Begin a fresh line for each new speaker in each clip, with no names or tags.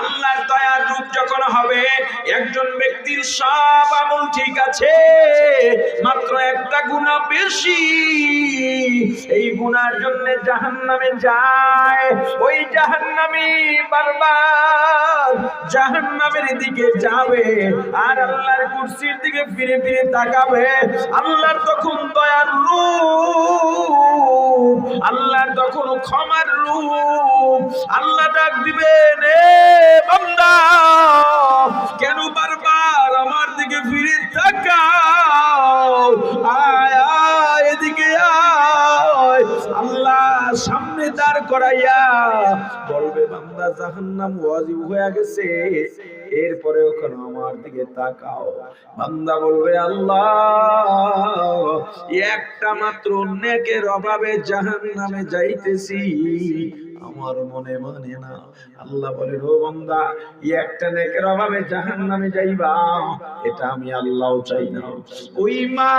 আল্লাহর দয়ার রূপ যখন হবে, একজন ব্যক্তির সব আমল ঠিক আছে, মাত্র একটা গুণা বেশি। এই গুণার জন্য জাহান্নামে যায়, ওই জাহান্নামী বারবার জাহান্নামের দিকে যাবে আর আল্লাহর কুরসির দিকে ফিরে ফিরে তাকাবে। আল্লাহর তখন দয়ার রূপ, আল্লাহর তখন ক্ষমার আল্লাহ ডাক দিবেন, এ বান্দা, কেন বারবার আমার দিকে ফিরে তাকাও? আয় এদিকে আয়। আল্লাহ সামনে দাঁড় করাইয়া বলবে, বান্দা, জাহান্নাম ওয়াজিব হয়ে গেছে। এরপরে ওখানে আমার দিকে তাকাও? বান্দা বলবে আল্লাহ একটা মাত্র নেকের অভাবে জাহান্নামে যাইতেছি। আমার মনে মানে না। আল্লাহ বলে, ও বান্দা একটা নেকের অভাবে জাহান্নামে যাইবা। এটা আমি আল্লাহও চাই না। ওই মা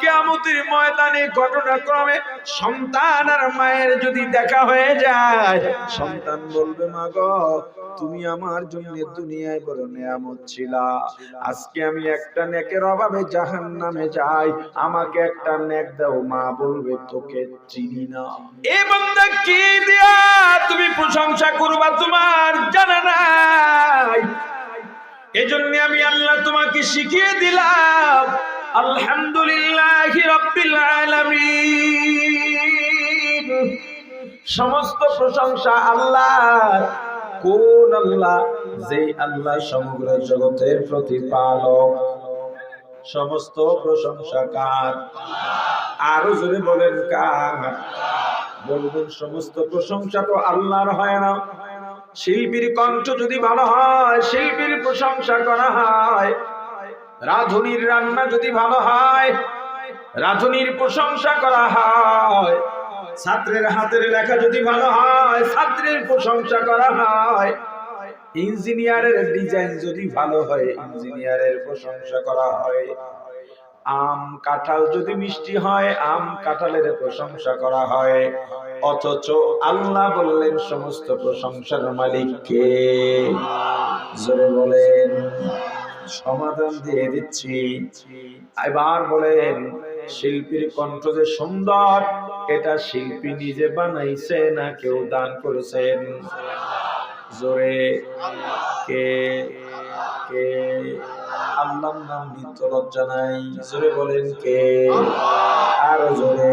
কিয়ামতের ময়দানে ঘটনাক্রমে সন্তান আর মায়ের যদি দেখা হয়ে যায়, সন্তান বলবে, মা গো, তুমি আমার জন্য দুনিয়ায় বড় নিয়ামত ছিলা। আজকে আমি একটা নেকের অভাবে জাহান্নামে যাই। আমাকে একটা নেক দাও। মা বলবে, তোকে চিনি না। এ বান্দা কি দিয়া? তুমি প্রশংসা করবা তোমার জানা নাই। এজন্য আমি আল্লাহ তোমাকে শিখিয়ে দিলাম, আলহামদুলিল্লাহ সমস্ত প্রশংসা আল্লাহ কোন আল্লাহ যে আল্লাহ সমগ্র জগতের প্রতিপালক। সমস্ত প্রশংসা কার? আরও জোরে বলেন কার? বলবেন সমস্ত প্রশংসা তো আল্লাহর হয় না। শিল্পীর কণ্ঠ যদি ভালো হয়, শিল্পীর প্রশংসা করা হয়, রাধুনির রান্না যদি ভালো হয়, রাধুনির প্রশংসা করা হয়, ছাত্রের হাতের লেখা যদি ভালো হয়, ছাত্রের প্রশংসা করা হয়, ইঞ্জিনিয়ারের ডিজাইন যদি ভালো হয়, ইঞ্জিনিয়ারের প্রশংসা করা হয়। আম কাঁঠাল যদি মিষ্টি হয়, আম কাঁঠালের প্রশংসা করা হয়। অথচ আল্লাহ বললেন, সমস্ত প্রশংসার মালিককে জোরে বলেন, সমাধান দিয়ে দিচ্ছি। এবার বলেন, শিল্পীর কণ্ঠ যে সুন্দর, এটা শিল্পী নিজে বানাইছে না কেউ দান করেছেন? জোরে, কে কে? আল্লাহর নাম নিত্য লজ্জা নাই। জোরে বলেন কে? আরও জোরে।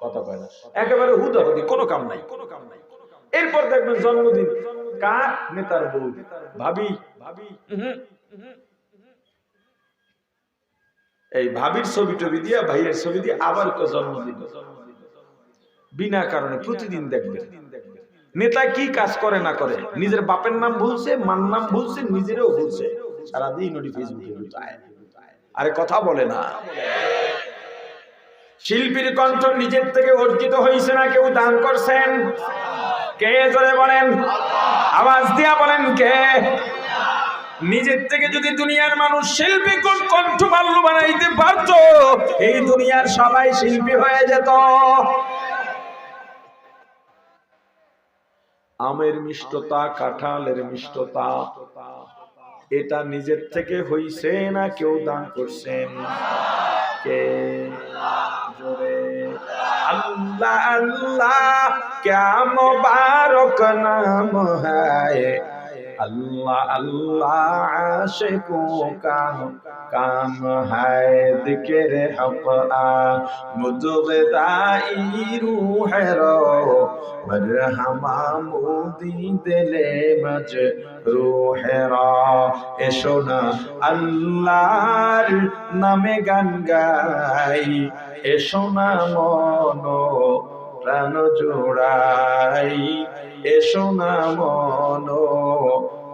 কথা একেবারে হুদাহুদি কোনো কাম নাই। কোনো কাম নাই। এরপর দেখবেন জন্মদিন। কার? নেতার বউ। ভাবি। ভাবি এই ভাবির ছবি টবি দিয়া ভাইয়ের ছবি দিয়ে আবার কেউ জন্মদিন বিনা কারণে প্রতিদিন দেখবেন নেতা কি কাজ করে না করে? নিজের বাপের নাম ভুলছে মার নাম ভুলছে নিজেরও ভুলছে। সারাদিন ওটি ফেসবুকে আরে কথা বলে না। শিল্পীর কণ্ঠ নিজের থেকে অর্জিত হয়েছে না কেউ দান করছেন? কে জোরে বলেন? আওয়াজ দিয়া বলেন কে? নিজের থেকে যদি দুনিয়ার মানুষ শিল্পী কোন কণ্ঠ বাল্য বানাইতে পারত, এই দুনিয়ার সবাই শিল্পী হয়ে যেত। আমের মিষ্টতা, কাঁঠালের মিষ্টতা, এটা নিজের থেকে হইছে না কেউ দান করছেন কে? জোরে। আল্লাহ আল্লাহ ক্যা মোবারক নাম হ্যায় আল্লাহ আল্লাহ আশিকো কা काम है दिक्र हक आ मुदगदाई रूह रो मरहमा मोदी दिले मज रूह রা এসো না আল্লাহর নামে গান গাই এসো না মনো প্রাণ জোড়াই এসো না মন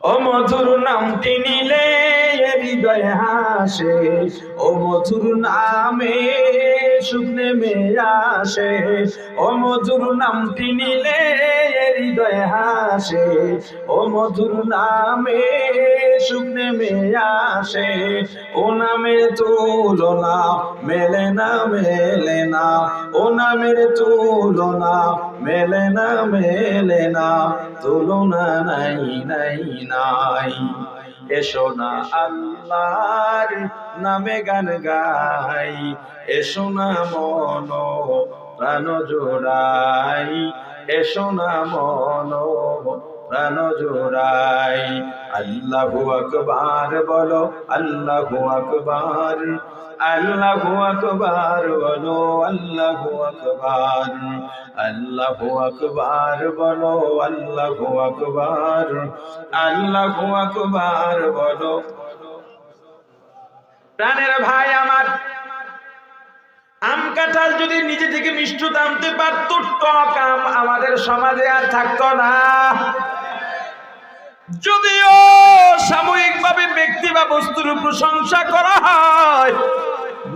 ও মধুর নামটি নিলে হৃদয় হাসে। ও মধুর নামে সুখ নেমে আসে। ও মধুর নামটি নিলে হৃদয় হাসে। ও মধুর নামে সুখ নেমে আসে। ও নামের তুলনা মেলে না মেলে না। ও নামের তুলনা মেলে না মেলে না, তুলনা নাই নাই নাই। এসো না আল্লাহর নামে গান গাই, এসো না মন প্রাণ জোড়াই, এসো না মন প্রাণ জোড়াই। আল্লাহু আকবার বলো, আল্লাহু আকবার। আল্লাহু আকবার বলো, আল্লাহু আকবার। আল্লাহু আকবার বলো, আল্লাহু আকবার। আল্লাহু আকবার বলো। প্রাণের ভাই আমার, আম কাঁঠাল যদি নিজে থেকে মিষ্টু আনতে পারত, টক আম আমাদের সমাজে আর থাকতো না। যদিও সাময়িকভাবে ব্যক্তি বা বস্তুর প্রশংসা করা হয়,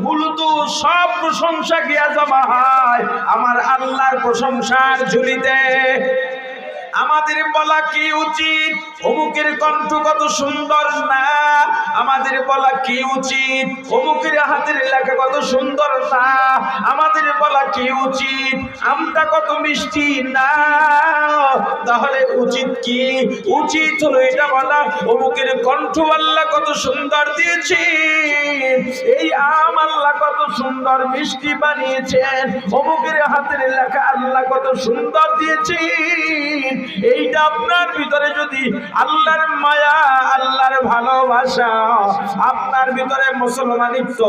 মূলত সব প্রশংসা গিয়া জমা হয় আমার আল্লাহর প্রশংসার ঝুলিতে। আমাদের বলা কি উচিত? অমুকের কণ্ঠ কত সুন্দর না? আমাদের বলা কি উচিত? অমুকের হাতের লেখা কত সুন্দর না? আমাদের বলা কি উচিত? আমটা কত মিষ্টি না? তাহলে উচিত কি? উচিত হলো এটা বলা, অমুকের কণ্ঠ আল্লাহ কত সুন্দর দিয়েছে এই আম আল্লাহ কত সুন্দর মিষ্টি বানিয়েছেন। অমুকের হাতের লেখা আল্লাহ কত সুন্দর দিয়েছেন। এইটা আপনার ভিতরে যদি আল্লাহর মায়া, আল্লাহর ভালোবাসা, আপনার ভিতরে মুসলমানিত্ব,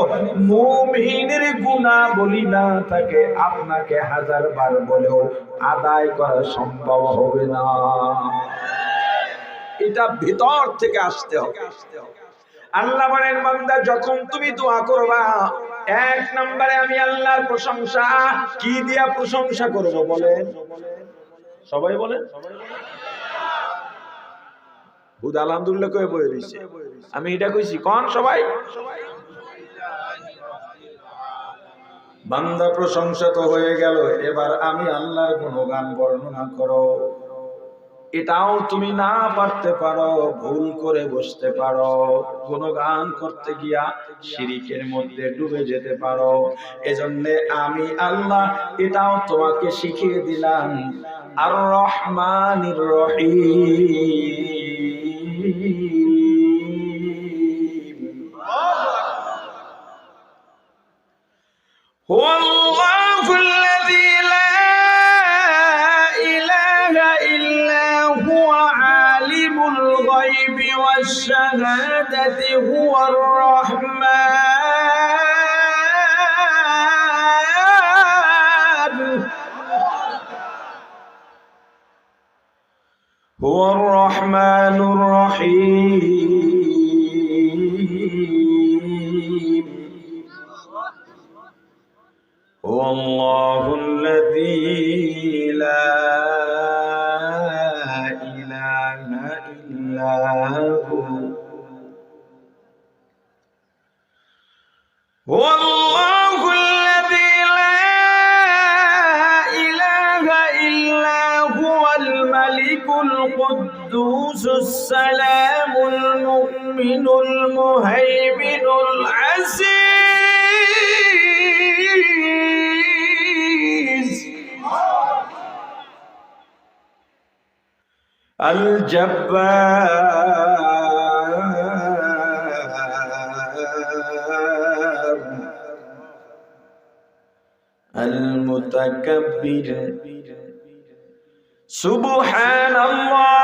মুমিনের গুণা বলি না থাকে, আপনাকে হাজার বার বলেও আদায় করা সম্ভব হবে না। এটা ভিতর থেকে আসতে হবে। আল্লাহ বলেন, বান্দা, যখন তুমি দোয়া করবা, এক নম্বরে আমি আল্লাহর প্রশংসা, কি দিয়া প্রশংসা করব বলেন? সবাই বলেন হুদ আলহামদুলিল্লাহ কয়ে বয়ে দিছে আমি এটা কইছি, কোন সবাই? বান্দা প্রশংসা তো হয়ে গেল, এবার আমি আল্লাহর গুণগান বর্ণনা করো। এটাও তুমি না পারতে পারো, ভুল করে বসতে পারো। কোনো গান করতে গিয়া শিরিকের মধ্যে ডুবে যেতে পারো। এজন্য আমি আল্লাহ এটাও তোমাকে শিখিয়ে দিলাম। আর রহমানির রহিম। الجبار. المتكبر. سبحان الله.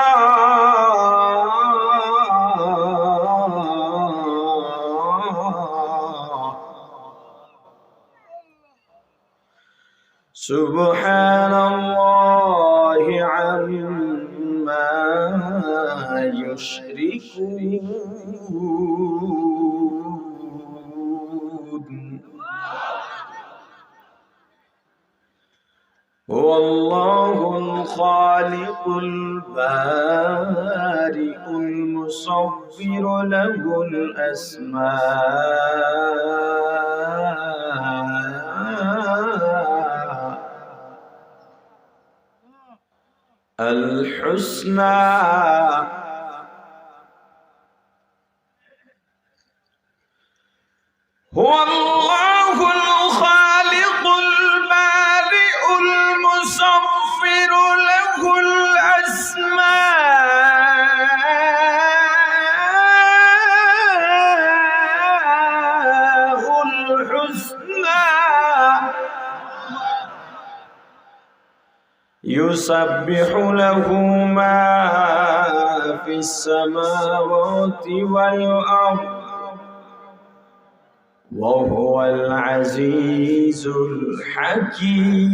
سبحان هو الله الخالق البارئ المصور له الأسماء الحسنى. هو الله يسبح له ما في السماوات والأرض وهو العزيز الحكيم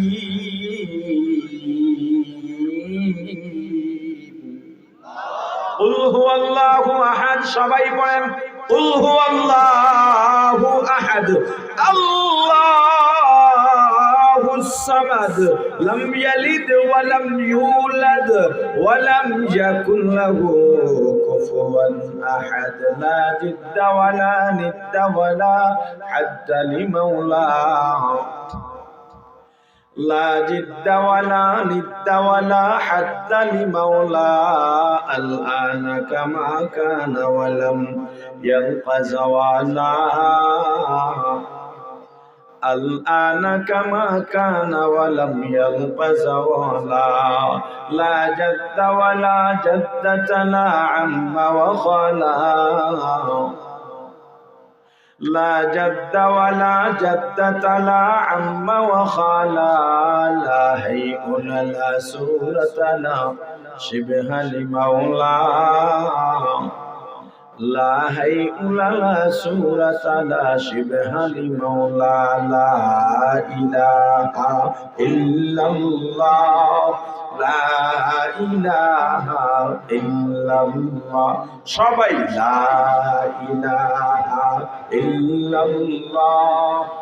قل هو الله أحد সবাই পড়েন قل هو الله أحد الله الصمد. لم يلد ولم يولد ولم يكن له كفوا أحد. لا جد ولا ند ولا حد لمولاه. لا جد ولا ند ولا حد لمولى الآن كما كان ولم يلق زوالا الآن كما كان ولم يلق زوالا. لا جد ولا جدة لا عم وخلا. لا جد ولا جدة لا عم وخالا لا هيء لا سورة لا شبه لمولى لا هيء لا سورة لا شبه لمولى لا إله إلا الله لا إله إلا الله সবাই لا إله إلا الله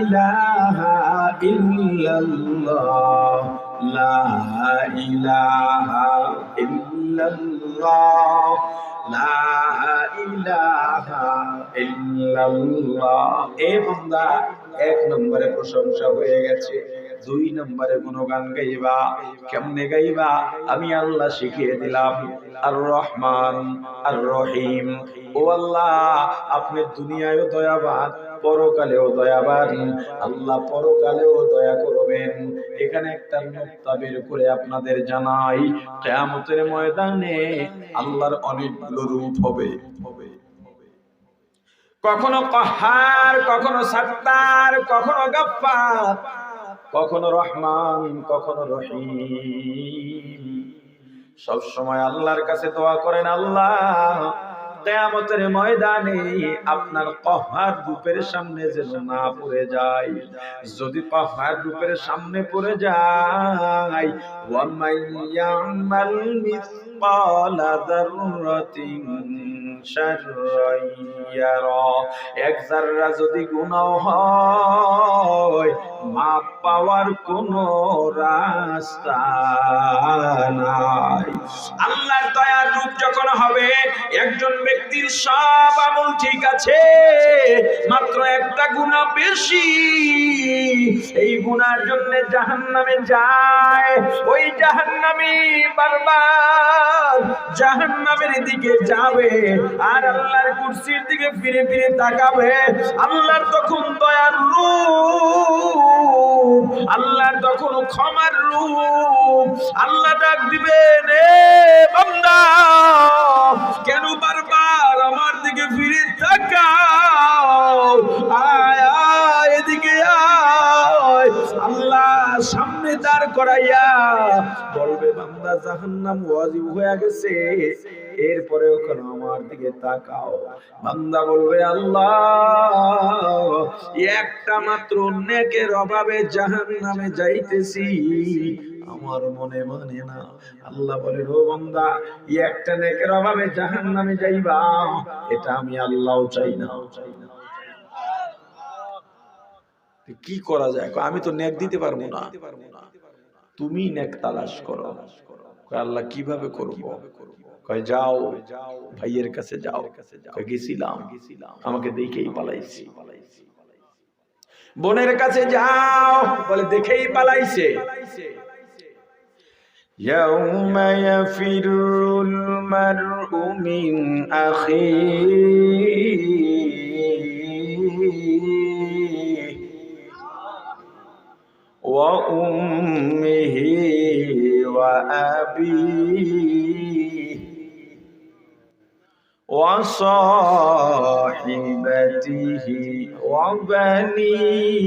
ইলাহা ইল্লাল্লাহ, লা ইলাহা ইল্লাল্লাহ, লা ইলাহা ইল্লাল্লাহ। এ বান্দা, এক নম্বরে প্রশংসা হয়ে গেছে, দুই নম্বরে কোনো গান গাইবা, কেমনে গাইবা? আমি আল্লাহ শিখিয়ে দিলাম আর রহমান আর রহিম ও আল্লাহ, আপনি দুনিয়ায় দয়াবান পরকালেও দয়াবান। আল্লাহ পরকালেও দয়া করবেন। এখানে একটা নোক্তা বের করে আপনাদের জানাই, কেয়ামতের ময়দানে আল্লাহর অনেকগুলো রূপ হবে। কখনো কহার, কখনো সত্তার, কখনো গফ্ফার, কখনো রহমান, কখনো রহিম। সব সময় আল্লাহর কাছে দোয়া করেন, আল্লাহ কেয়ামতের ময়দানে আপনার কহার রূপের সামনে যে না পড়ে যায়। যদি কহার রূপের সামনে পড়ে যায় ওয়ামাইয়ামাল মিসকালা যাররাতিন এক জাররা যদি হয়, মাপ পাওয়ার কোনো রাস্তা নাই। আল্লাহর দয়ার রূপ যখন হবে, একজন ব্যক্তির সব আমল ঠিক আছে, মাত্র একটা গুনাহ বেশি। এই গুনার জন্য জাহান্নামে যায়, ওই জাহান্নামী বারবার জাহান্নামের দিকে যাবে আর আল্লাহর কুরসির দিকে ফিরে ফিরে তাকাবে। আল্লাহর তখন দয়ার রূপ, আল্লাহর তখন ক্ষমার রূপ। আল্লাহ ডাক দিবেন এ বান্দা, কেন বারবার আমার দিকে ফিরে তাকাও? আয় আয়, এদিকে আয়। আল্লাহর সামনে দাঁড় করাইয়া বলবে, বান্দা, জাহান্নাম ওয়াজিব হয়ে গেছে। এরপরে ওখানে আমার দিকে তাকাও। বান্দা বলবে, আল্লাহ, একটা মাত্র নেকের অভাবে জাহান্নামে যাইতেছি। আমার মনে মানে না। আল্লাহ বলে, ও বন্দা একটা নেকের অভাবে জাহান্নামে যাইবা। এটা আমি আল্লাহও চাই না চাই না। কি করা যায় কয়, আমি তো নেক দিতে পারবো না তুমি নেক তালাশ করো কয়, আল্লাহ কিভাবে করব কয় যাও ভাইয়ের কাছে যাও কয়, গেছিলাম আমাকে দেখেই পালাইছি বোনের কাছে যাও বলে দেখেই পালাইছে يوم يفر المرء من أخيه وأمه وأبيه وصاحبته وبنيه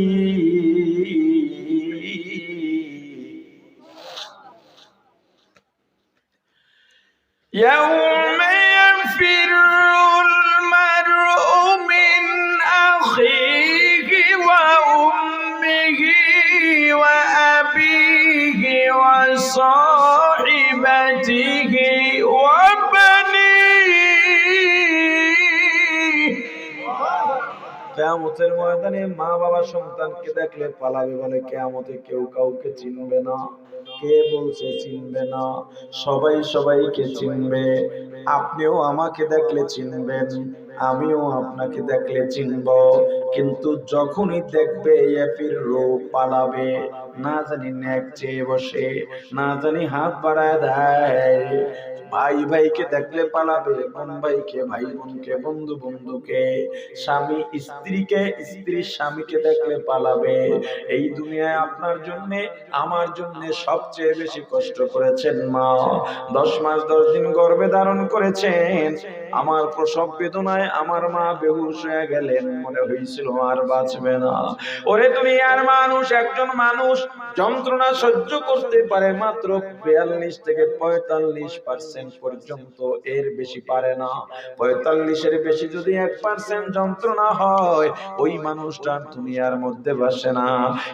يوم يفر কেয়ামতের ময়দানে মা বাবা সন্তানকে দেখলে পালাবে বলে কেয়ামতে কেউ কাউকে চিনবে না। কে বলছে চিনবে না? সবাই সবাইকে চিনবে। আপনিও আমাকে দেখলে চিনবেন, আমিও আপনাকে দেখলে চিনব। কিন্তু যখনই দেখবে এফির রূপ পালাবে, না জানি নেক চেয়ে বসে, না জানি হাত বাড়ায় দেয়। ভাই ভাইকে দেখলে পালাবে, বোন ভাইকে, ভাই বোনকে, বন্ধু বন্ধুকে, স্বামী, স্ত্রীকে, স্ত্রী স্বামীকে দেখলে পালাবে। এই দুনিয়ায় আপনার জন্য, আমার জন্য সবচেয়ে বেশি কষ্ট করেছেন মা। দশ মাস দশ দিন গর্ভে ধারণ করেছেন। আমার প্রসব বেদনায় আমার মা বেহুশ হয়ে গেলেন, মনে হয়েছিল আর বাঁচবে না। ওরে দুনিয়ার মানুষ একজন মানুষ যন্ত্রণা সহ্য করতে পারে মাত্র বিয়াল্লিশ থেকে পঁয়তাল্লিশ পার্সেন্ট পর্যন্ত, এর বেশি পারে না। পঁয়তাল্লিশের বেশি যদি এক পার্সেন্ট যন্ত্রণা হয়, ওই মানুষটার দুনিয়ার মধ্যে বাসে না।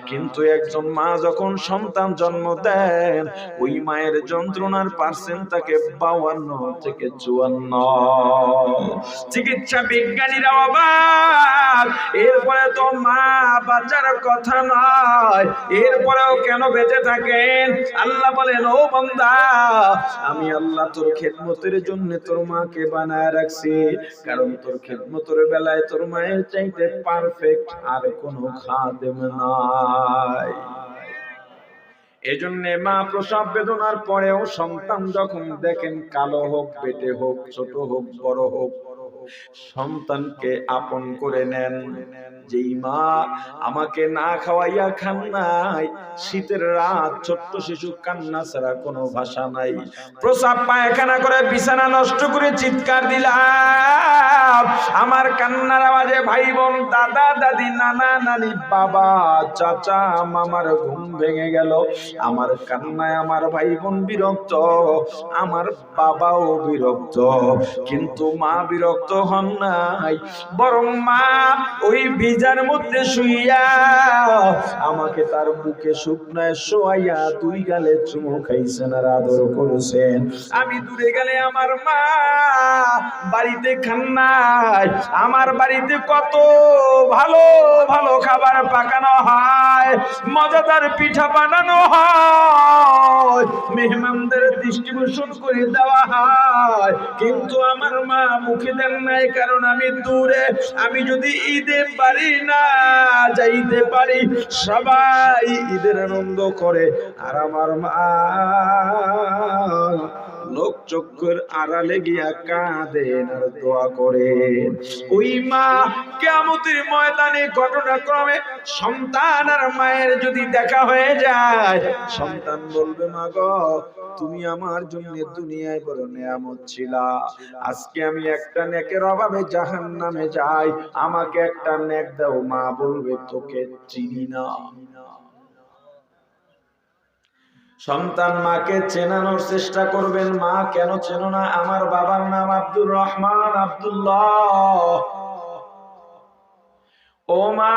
কিন্তু একজন মা যখন সন্তান জন্ম দেন, ওই মায়ের যন্ত্রণার পার্সেন্ট তাকে বাউান্ন থেকে চুয়ান্ন। চিকিৎসা বিজ্ঞানীরা অবাক এরপরে তো মা বাচ্চার কথা নয় এরপরেও কেন বেঁচে থাকেন? আল্লাহ বলেন, ও বন্দা, আমি আল্লাহ তোর খেদমতের জন্য তোর মাকে বানায় রাখছি। কারণ তোর খেদমতের বেলায় তোর মায়ের চাইতে পারফেক্ট আর কোনো খাদেম নাই। এজন্য মা প্রসব বেদনার পরেও সন্তান যখন দেখেন কালো হোক পেটে হোক, ছোট হোক, বড় হোক, সন্তানকে আপন করে নেন। যেই মা আমাকে না খাওয়াইয়া খান নাই শীতের রাত, ছোট্ট শিশু কান্না ছাড়া কোনো ভাষা নাই। প্রসাব পায়খানা করে বিছানা নষ্ট করে চিৎকার দিলাম। আমার কান্নার আওয়াজে ভাই বোন দাদা, দাদি, নানা, নানি, বাবা, চাচা, মামার ঘুম ভেঙে গেল। আমার কান্নায় আমার ভাই বোন বিরক্ত, আমার বাবাও বিরক্ত, কিন্তু মা বিরক্ত হন নাই। বরং মা ওই ভিজার মধ্যে শুইয়া আমাকে তার বুকে শুকনায় শোয়াইয়া দুই গালে চুমু খাইছেন আর আদর করেছেন। আমি দূরে গেলে আমার মা বাড়িতে খান নাই আমার বাড়িতে কত ভালো ভালো খাবার পাকানো হয়, মজাদার পিঠা বানানো হয়, মেহমানদের ডিস্ট্রিবিউশন করে দেওয়া হয়। কিন্তু আমার মা মুখে দেন নাই, কারণ আমি দূরে, আমি যদি ঈদে পারি না যাইতে পারি। সবাই ঈদের আনন্দ করে। আর আমার মা চক্ষুর আড়ালে গিয়া কাঁদেন আর দোয়া ওই মা কেমতের ময়দানে ঘটনাক্রমে সন্তান আর মায়ের যদি দেখা হয়ে যায়, সন্তান বলবে, মা গো, তুমি আমার জন্য দুনিয়ায় বড় নেয়ামত ছিলা। আজকে আমি একটা নেকের অভাবে জাহান নামে যাই। আমাকে একটা নেক দাও, মা বলবে, তোকে চিনি না। সন্তান মাকে চেনানোর চেষ্টা করবেন, মা কেন চেনো না? আমার বাবার নাম আব্দুর রহমান আব্দুল্লাহ। ও মা,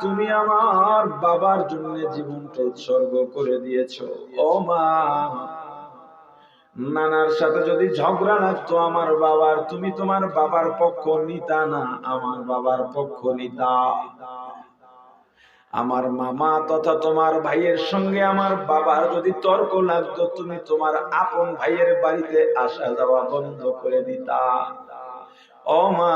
তুমি আমার বাবার জন্য জীবনটা উৎসর্গ করে দিয়েছ। ও মা, নানার সাথে যদি ঝগড়া লাগতো আমার বাবার, তুমি তোমার বাবার পক্ষ নিতা না, আমার বাবার পক্ষ নিতা। আমার মামা তথা তোমার ভাইয়ের সঙ্গে আমার বাবার যদি তর্ক লাগতো, তুমি তোমার আপন ভাইয়ের বাড়িতে আসা যাওয়া বন্ধ করে দিতা। ও মা,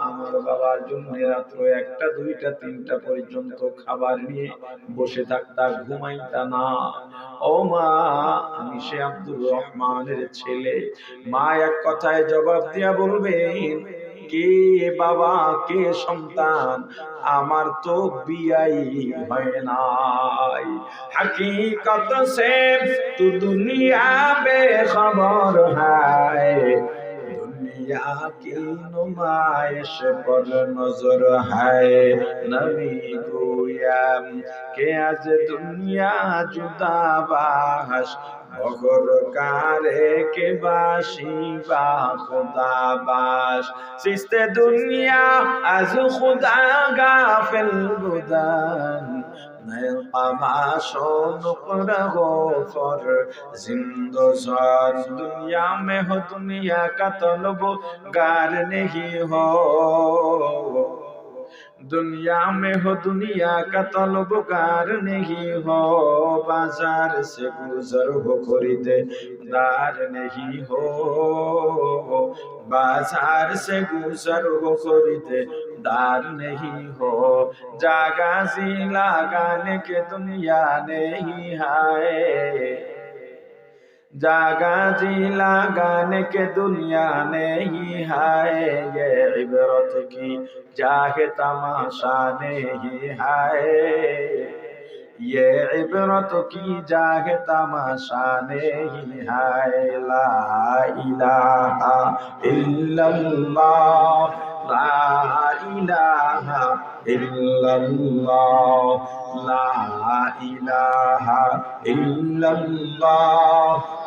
আমার বাবার জন্য রাত্র একটা, দুইটা, তিনটা পর্যন্ত খাবার নিয়ে বসে থাকতা, ঘুমাইতা না। ও মা, আমি সে আব্দুর রহমানের ছেলে। মা এক কথায় জবাব দিয়া বলবেন কে বাবা কে সন্তান? আমার তো বিয়াই হয় নাই। হাকিকত সে তু দুনিয়া বে খবর হায় নজর হায়। কে আজ দুনিয়া জুদা বাস অগরকারে কে বাসি বা খুদা বাস? সিস্তে দুনিয়া, আজ খুদা গা ফেল নয় আমাশন করা জিন্দ জান দুনিয়া মে হো দুনিয়া কাতলব হো। दुनिया में हो दुनिया का तलबगार नहीं हो बाजार से गुजर हो खरीदे दार नहीं हो बाजार से गुजर हो खरीदे दार नहीं हो जागा सी लगाने के दुनिया नहीं है जागा जी लगाने के दुनिया नहीं है ये इबरत की चाहे तमाशा नहीं है ये इबरत की जाहे तमाशा नहीं है ला इलाहा इल्लल्लाह ला इलाहा इल्लल्लाह ला इलाहा इल्लल्लाह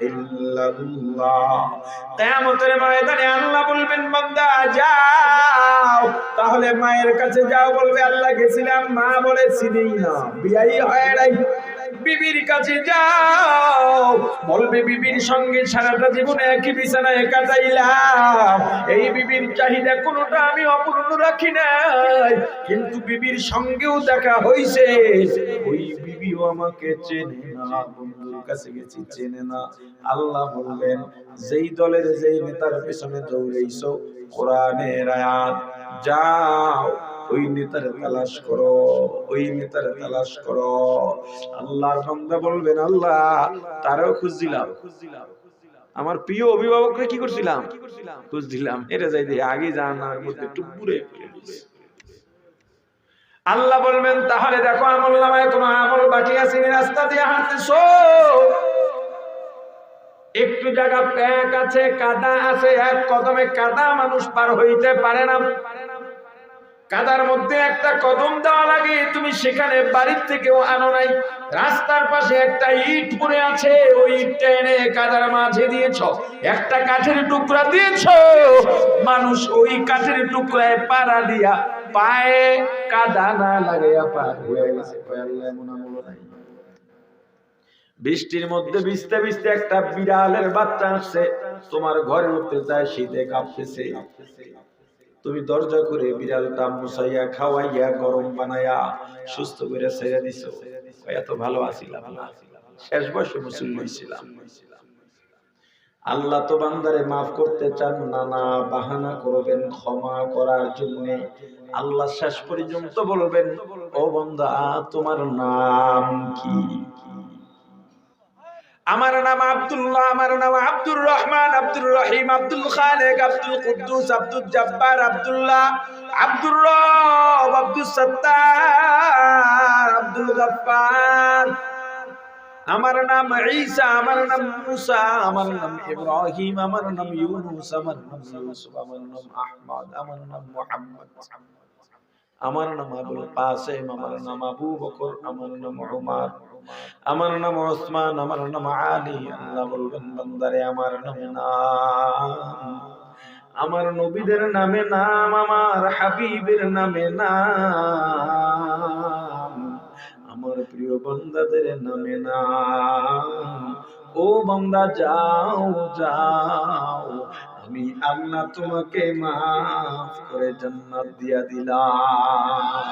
ইল্লাল্লাহ। ময়দানে আল্লাহ বলবেন যাও। তাহলে মায়ের কাছে যাও বলবে, আল্লাহ গেছিলাম, মা বলে না, বিয়াই হয় বিবির কাছে যাও। বলবে, বিবির সঙ্গে সারাটা জীবনে একই বিছানায় কাটাইলাম। এই বিবির চাহিদা কোনোটা আমি অপূর্ণ রাখি নাই। কিন্তু বিবির সঙ্গেও দেখা হইছে। ওই বিবিও আমাকে চেনে না, বন্ধু। কাছে গেছি চেনে না। আল্লাহ বললেন, যেই দলের যেই নেতার পেছনে দৌড়েইছো, কোরআনের আয়াত, যাও, ওই নেতার তালাশ করো, ওই নেতার তালাশ করো। আল্লাহর বান্দা বলবেন, আল্লাহ, তারও খুঁজছিলাম। আমার প্রিয় অভিভাবককে কি করছিলাম? খুঁজছিলাম। এটা যাই দিয়ে আগে যান না মধ্যে একটু পুরে আল্লাহ বলবেন, তাহলে দেখো, আমল নামায় কোনো আমল বাকি আছে রাস্তা দিয়ে হাঁটতেছ। একটু জায়গা প্যাক আছে, কাদা আছে, এক কদমে কাদা মানুষ পার হইতে পারে না। কাদার মধ্যে একটা কদম দেওয়া লাগে, তুমি সেখানে বাড়ির থেকেও আনো নাই। রাস্তার পাশে একটা ইট পড়ে আছে, ওই ইটটা এনে কাদার মাঝে দিয়েছ। একটা কাঠের টুকরা দিয়েছ, মানুষ ওই কাঠের টুকরায় পাড়া দিয়া পায়ে কাদা না লাগাইয়া পার বৃষ্টির মধ্যে ভিজতে ভিজতে একটা বিড়ালের বাচ্চা আসছে, তোমার ঘরে উঠতে চায় শীতে কাঁপতেছে। তুমি দরজা করে বিড়ালটা মুসাইয়া খাওয়াইয়া, গরম বানাইয়া, সুস্থ করে ছেড়ে দিছ। এত ভালো আছিলাম শেষ বয়সে মুসলিম ছিলাম আল্লাহ তো বান্দারে মাফ করতে চান না না, বাহানা করবেন, ক্ষমা করার জন্য। আল্লাহ শেষ পর্যন্ত বলবেন, ও বন্দা, তোমার নাম কি? আমার নাম আব্দুল্লাহ আমার নাম আব্দুর রহমান আব্দুর রহিম আব্দুল খালেক আব্দুল কুদ্দুস আব্দুল জব্বার আব্দুল্লাহ আব্দুর রব আব্দুল সত্তার আব্দুল গফফার আমার নাম ঈসা আমার নাম মুসা আমার নাম ইব্রাহিম আমার নাম ইউনুস আমার নাম ইউসুফ আমার নাম আহমদ আমার নাম মুহাম্মদ আমার নাম আবুল কাসেম আমার নাম আবু বকর আমার নাম উমার আমার নাম ওসমান, আমার নাম আলী, আল্লাহ বলবেন, বান্দারে, আমার নামে নাম। আমার নবীদের নামে নাম, আমার হাবিবের নামে নাম। আমার প্রিয় বন্দাদের নামে নাম। ও বন্দা, যাও যাও, আমি আল্লাহ তোমাকে মাফ করে জান্নাত দিয়া দিলাম।